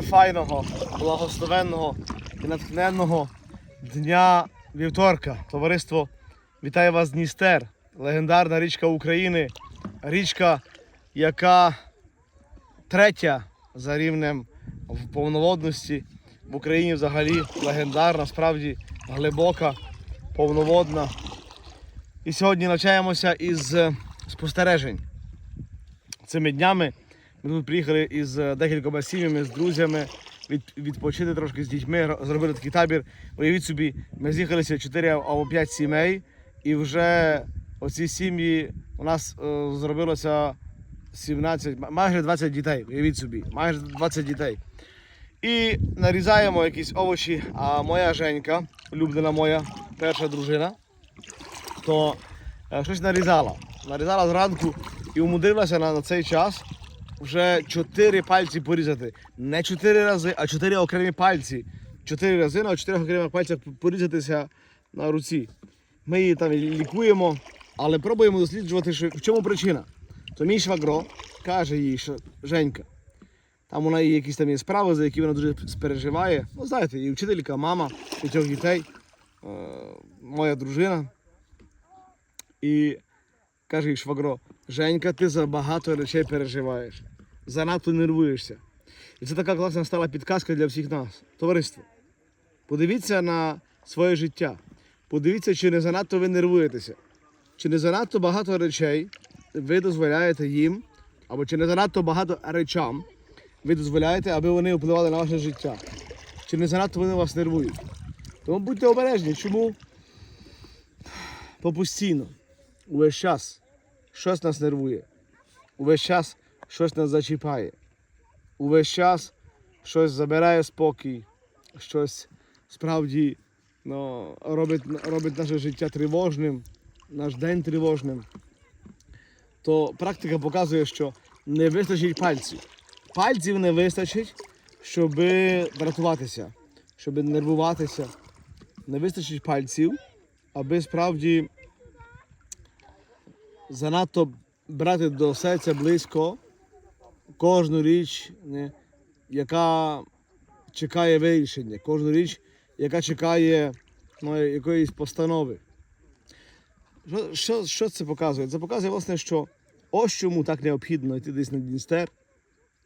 файного, благословенного і натхненного дня вівторка. Товариство, вітаю вас Дністер, легендарна річка України, річка, яка третя за рівнем в повноводності в Україні взагалі легендарна, справді глибока, повноводна. І сьогодні навчаємося із спостережень. Цими днями ми тут приїхали із е, декількома сім'ями, з друзями, від, відпочити трошки з дітьми, зробили такий табір. Уявіть собі, ми з'їхалися 4 або 5 сімей, і вже оці сім'ї у нас е, зробилося 17, майже 20 дітей. Уявіть собі, майже 20 дітей. І нарізаємо якісь овочі. А моя Женька, улюблена моя перша дружина, то е, щось нарізала. Нарізала зранку і умудрилася на, на цей час вже 4 пальці порізати. Не 4 рази, а 4 окремі пальці. 4 рази на 4 окремих пальцях порізатися на руці. Ми її там лікуємо, але пробуємо досліджувати, що, в чому причина. То мій швагро каже їй, що Женька, там у неї якісь там є справи, за які вона дуже переживає. Ну, знаєте, і вчителька, мама п'ятьох дітей, е, моя дружина. І каже швагро, Женька, ти за багато речей переживаєш, занадто нервуєшся. І це така класна стала підказка для всіх нас. Товариство, подивіться на своє життя. Подивіться, чи не занадто ви нервуєтеся, чи не занадто багато речей ви дозволяєте їм, або чи не занадто багато речам ви дозволяєте, аби вони впливали на ваше життя. Чи не занадто вони вас нервують. Тому будьте обережні, чому попустійно, увесь час щось нас нервує, увесь час щось нас зачіпає, увесь час щось забирає спокій, щось справді ну, робить, робить наше життя тривожним, наш день тривожним. То практика показує, що не вистачить пальців. Пальців не вистачить, щоб дратуватися, щоб нервуватися. Не вистачить пальців, аби справді занадто брати до серця близько кожну річ, не, яка чекає вирішення, кожну річ, яка чекає ну, якоїсь постанови. Що, що, що це показує? Це показує, власне, що ось чому так необхідно йти десь на Дністер,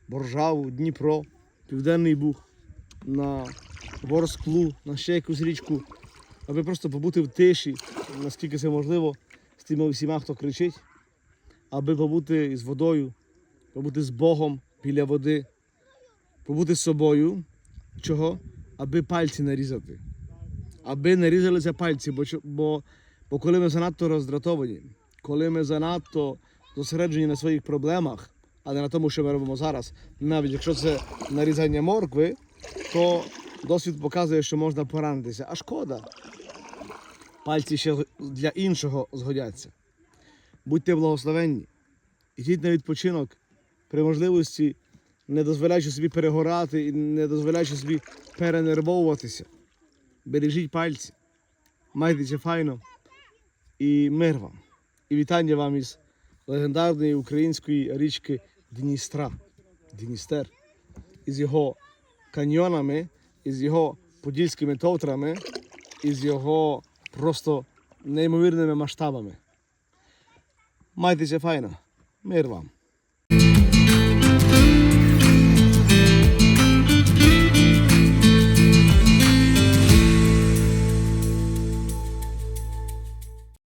Боржаву, Дніпро, Південний Буг, на Ворсклу, на ще якусь річку, аби просто побути в тиші, наскільки це можливо, з тими всіма, хто кричить, аби побути з водою, побути з Богом біля води, побути з собою. Чого? Аби пальці нарізати. Аби не різалися пальці, бо, бо, бо коли ми занадто роздратовані, коли ми занадто зосереджені на своїх проблемах, а не на тому, що ми робимо зараз, навіть якщо це нарізання моркви, то досвід показує, що можна поранитися. А шкода. Пальці ще для іншого згодяться. Будьте благословенні. Ідіть на відпочинок при можливості, не дозволяючи собі перегорати і не дозволяючи собі перенервовуватися. Бережіть пальці, майтеся файно і мир вам. І вітання вам із легендарної української річки Дністра, Дністер, із його каньйонами, із його подільськими товтрами, із його Просто неимоверно ме маштабаме. Мајте се фајна. Мир вам.